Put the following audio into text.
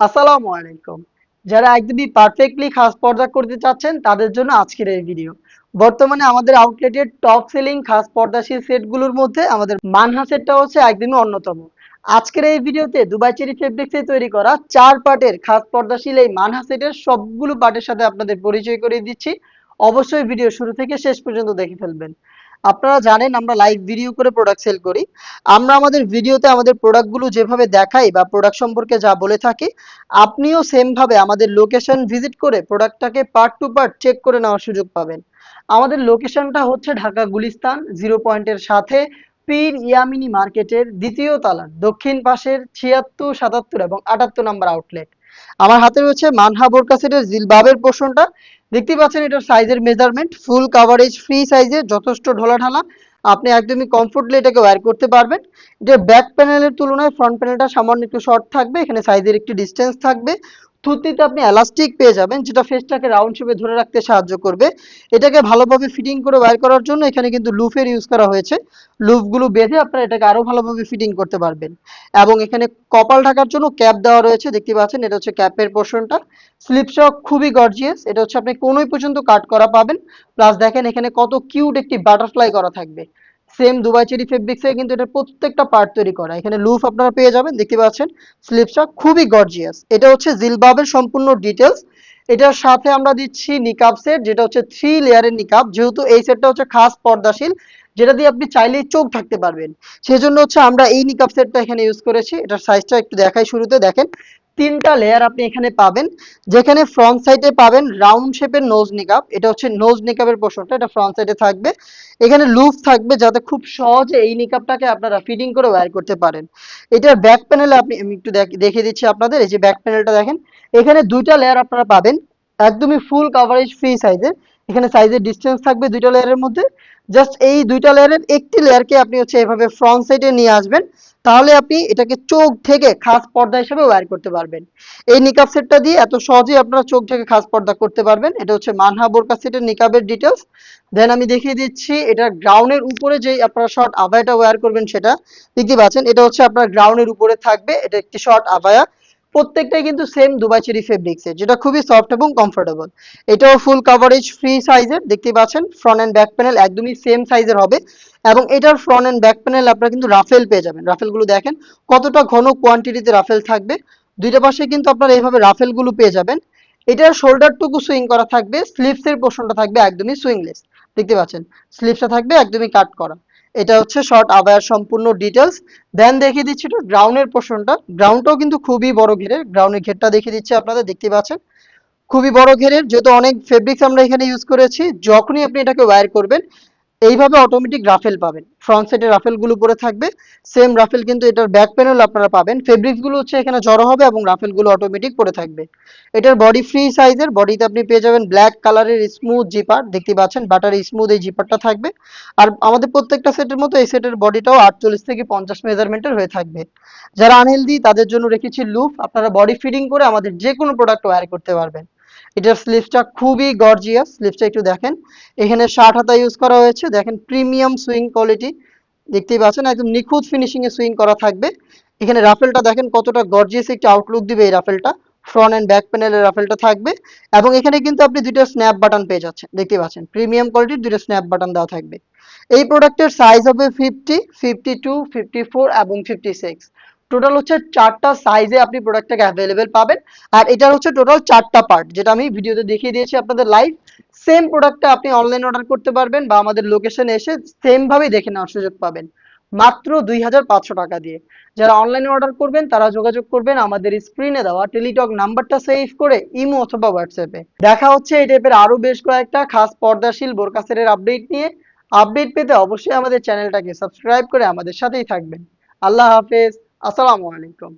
আসসালামু আলাইকুম। যারা একদমই পারফেক্টলি খাস পর্দা করতে চাচ্ছেন, তাদের জন্য আজকের এই ভিডিও বর্তমানে আমাদের আউটলেটের টপ সেলিং খাস পর্দাশীল সেটগুলোর মধ্যে আমাদের মানহা সেটটা হচ্ছে একদমই অন্যতম। আজকের এই ভিডিওতে দুবাই চেরি ফেব্রিক্সে তৈরি করা চার পার্টের খাস পর্দাশীল এই মানহা সেটের সবগুলো পার্টের সাথে আপনাদের পরিচয় করিয়ে দিচ্ছি। অবশ্যই ভিডিও শুরু থেকে শেষ পর্যন্ত দেখে ফেলবেন। আপনারা জানেন আমরা লাইভ ভিডিও করে প্রোডাক্ট সেল করি। আমরা আমাদের ভিডিওতে আমাদের প্রোডাক্টগুলো যেভাবে দেখাই বা প্রোডাক্ট সম্পর্কে যা বলে থাকি, আপনিও সেম ভাবে আমাদের লোকেশন ভিজিট করে প্রোডাক্টটাকে পার্ট টু পার্ট চেক করে নেওয়ার সুযোগ পাবেন। আমাদের লোকেশনটা হচ্ছে ঢাকা গুলিস্তান জিরো পয়েন্টের সাথে পীর ইয়ামিনী মার্কেটের দ্বিতীয় তলার, দক্ষিণ পাশের ছিয়াত্তর, সাতাত্তর এবং আটাত্তর নাম্বার আউটলেট আমার হাতে রয়েছে মানহা বোরকা সেটের জিলবাবের পোর্শনটা দেখতে পাচ্ছেন এটার সাইজের মেজারমেন্ট ফুল কাভারেজ ফ্রি সাইজে যথেষ্ট ঢোলাঢালা। আপনি একদমই কমফোর্টলি এটাকে ওয়ার করতে পারবেন। যে ব্যাক প্যানেলের তুলনায় ফ্রন্ট প্যানেলটা সামান্য একটু শর্ট থাকবে, এখানে সাইজের একটি ডিস্টেন্স থাকবে। থুতনিতে আপনি এলাস্টিক পেয়ে যাবেন, যেটা ফেসটাকে রাউন্ড শেপে ধরে রাখতে সাহায্য করবে। এটাকে ভালোভাবে ফিটিং করে ওয়্যার করার জন্য এখানে কিন্তু লুফের ইউজ করা হয়েছে। লুফগুলো বেঁধে আপনারা এটাকে আরও ভালোভাবে ফিটিং করতে পারবেন। এবং এখানে কপাল ঢাকার জন্য ক্যাপ দেওয়া রয়েছে, দেখতে পাচ্ছেন, এটা হচ্ছে ক্যাপের পোর্শনটা স্লিপসটা খুবই গর্জিয়াস এটা হচ্ছে আপনি কোনোই পর্যন্ত কাট করা পাবেন। প্লাস দেখেন এখানে কত কিউট একটি বাটারফ্লাই করা থাকবে। সেম দুবাই চেরি ফেব্রিক্সে কিন্তু এটা প্রত্যেকটা পার্ট তৈরি করা। এখানে লুফ আপনারা পেয়ে যাবেন, দেখতে পাচ্ছেন। স্লিপসটা খুবই গর্জিয়াস এটা হচ্ছে জিলবাবের সম্পূর্ণ ডিটেলস এটার সাথে আমরা দিচ্ছি নিকাব সেট যেটা হচ্ছে থ্রি লেয়ারের নিকাব যেহেতু এই সেটটা হচ্ছে খাস পর্দাশীল, যেটা দিয়ে আপনি চাইলেই চোখ থাকতে পারবেন। সেজন্য হচ্ছে আমরা এই নিকাব সেটটা এখানে ইউজ করেছি। এটার সাইজটা একটু দেখাই শুরুতে, দেখেন। তিনটা লেয়ার আপনি এখানে পাবেন। যেখানে ফ্রন্ট সাইডে পাবেন রাউন্ড শেপের নোজ নিকাব এটা হচ্ছে নোজ নিকাবের পোর্শনটা এটা ফ্রন্ট সাইডে থাকবে। এখানে লুপ থাকবে যাতে খুব সহজে এই নিকাবটাকে আপনারা ফিটিং করে ওয়্যার করতে পারেন। এটার ব্যাক প্যানেলে আপনি, আমি একটু দেখে দিচ্ছি আপনাদের। এই যে ব্যাক প্যানেলটা দেখেন। এখানে দুইটা লেয়ার আপনারা পাবেন। একদমই ফুল কাভারেজ ফ্রি সাইজের এখানে সাইজের ডিস্টেন্স থাকবে দুইটা লেয়ারের মধ্যে। জাস্ট এই দুইটা লেয়ারের একটি লেয়ারকে আপনি হচ্ছে এভাবে ফ্রন্ট সাইডে নিয়ে আসবেন। তাহলে আপনি এটাকে চোখ থেকে খাস পর্দা হিসেবে ওয়ার করতে পারবেন। এই নিকাব সেটটা দিয়ে এত সহজেই আপনারা চোখ থেকে খাস পর্দা করতে পারবেন। এটা হচ্ছে মানহা বোরকা সেটের নিকাবের ডিটেলস দেন আমি দেখিয়ে দিচ্ছি, এটা গ্রাউন্ডের উপরে যে আপনারা শর্ট আবায়াটা ওয়ার করবেন সেটা। দেখতে পাচ্ছেন, এটা হচ্ছে আপনার গ্রাউন্ডের উপরে থাকবে। এটা একটি শর্ট আবায়া প্রত্যেকটাই কিন্তু সেম দুবাই চেরি ফেব্রিক্সের যেটা খুবই সফট এবং কমফোর্টেবল এটাও ফুল কাভারেজ ফ্রি সাইজের দেখতে পাচ্ছেন? ফ্রন্ট এন্ড ব্যাক প্যানেল একদমই সেম সাইজের হবে। এবং এটার ফ্রন্ট এন্ড ব্যাক প্যানেল আপনারা কিন্তু রাফেল পেয়ে যাবেন। রাফেলগুলো দেখেন, কতটা ঘন কোয়ান্টিটিতে রাফেল থাকবে। দুইটা পাশে কিন্তু আপনারা এইভাবে রাফেলগুলো পেয়ে যাবেন। এটার শোল্ডারটুকু সুইং করা থাকবে স্লিভসের পোর্শনটা থাকবে একদমই সুইংলেস দেখতে পাচ্ছেন? স্লিভসটা থাকবে একদমই কাট করা। এটা হচ্ছে শর্ট আবার সম্পূর্ণ ডিটেলস দেন দেখিয়ে দিচ্ছি একটু গ্রাউন্ডের পোর্শনটা গ্রাউন্ডটাও কিন্তু খুবই বড় ঘেরের। গ্রাউন্ডের ঘেরটা দেখিয়ে দিচ্ছি আপনাদের, দেখতে পাচ্ছেন? খুবই বড় ঘেরের, যেহেতু অনেক ফেব্রিক্স আমরা এখানে ইউজ করেছি, যখনই আপনি এটাকে ওয়্যার করবেন এইভাবে অটোমেটিক রাফেল পাবেন। ফ্রন্ট সাইডে রাফেলগুলো পরে থাকবে। সেম রাফেল কিন্তু এটার ব্যাক প্যানেল আপনারা পাবেন। ফেব্রিক্সগুলো হচ্ছে এখানে জড়ো হবে এবং রাফেলগুলো অটোমেটিক পরে থাকবে। এটার বডি ফ্রি সাইজের বডিতে আপনি পেয়ে যাবেন ব্ল্যাক কালারের স্মুথ জিপার দেখতে পাচ্ছেন বাটার স্মুথ এই জিপারটা থাকবে। আর আমাদের প্রত্যেকটা সেটের মতো এই সেটের বডিটাও আটচল্লিশ থেকে পঞ্চাশ মেজারমেন্টের হয়ে থাকবে। যারা আনহেলদি তাদের জন্য রেখেছি লুফ আপনারা বডি ফিটিং করে আমাদের যে কোনো প্রোডাক্ট ওয়্যার করতে পারবেন। এটার স্লিভসটা খুবই গর্জিয়াস স্লিভসটা একটু দেখেন। এখানে ষাট হাতা ইউজ করা হয়েছে, দেখেন প্রিমিয়াম সুইং কোয়ালিটি দেখতেই পাচ্ছেন, একদম নিখুঁত ফিনিশিং এ সুইং করা থাকবে। এখানে রাফেলটা দেখেন কতটা গর্জিয়াস একটা আউটলুক দিবে এই রাফেলটা ফ্রন্ট এন্ড ব্যাক প্যানেলের রাফেলটা থাকবে। এবং এখানে কিন্তু আপনি দুইটা স্ন্যাপ বাটন পেয়ে যাচ্ছেন দেখতে পাচ্ছেন। প্রিমিয়াম কোয়ালিটির দুইটা স্ন্যাপ বাটন দেওয়া থাকবে। এই প্রোডাক্টের সাইজ হবে fifty fifty two fifty four এবং ফিফটি সিক্স টোটাল হচ্ছে চারটা সাইজে আপনি প্রোডাক্টটাকে অ্যাভেলেবেল পাবেন। আর এটার হচ্ছে টোটাল চারটা পার্ট যেটা আমি ভিডিওতে দেখিয়ে দিয়েছি আপনাদের লাইভ সেম প্রোডাক্টটা আপনি অনলাইন অর্ডার করতে পারবেন বা আমাদের লোকেশনে এসে সেম ভাবেই দেখে নেওয়ার সুযোগ পাবেন। মাত্র দুই হাজার পাঁচশো টাকা দিয়ে। যারা অনলাইনে অর্ডার করবেন, তারা যোগাযোগ করবেন আমাদের স্ক্রিনে দেওয়া টেলিটক নাম্বারটা সেভ করে ইমো অথবা হোয়াটসঅ্যাপে দেখা হচ্ছে এই টাইপের আরও বেশ কয়েকটা খাস পর্দাশীল বোরকাসের আপডেট নিয়ে। আপডেট পেতে অবশ্যই আমাদের চ্যানেলটাকে সাবস্ক্রাইব করে আমাদের সাথেই থাকবেন। আল্লাহ হাফেজ। আসসালামু আলাইকুম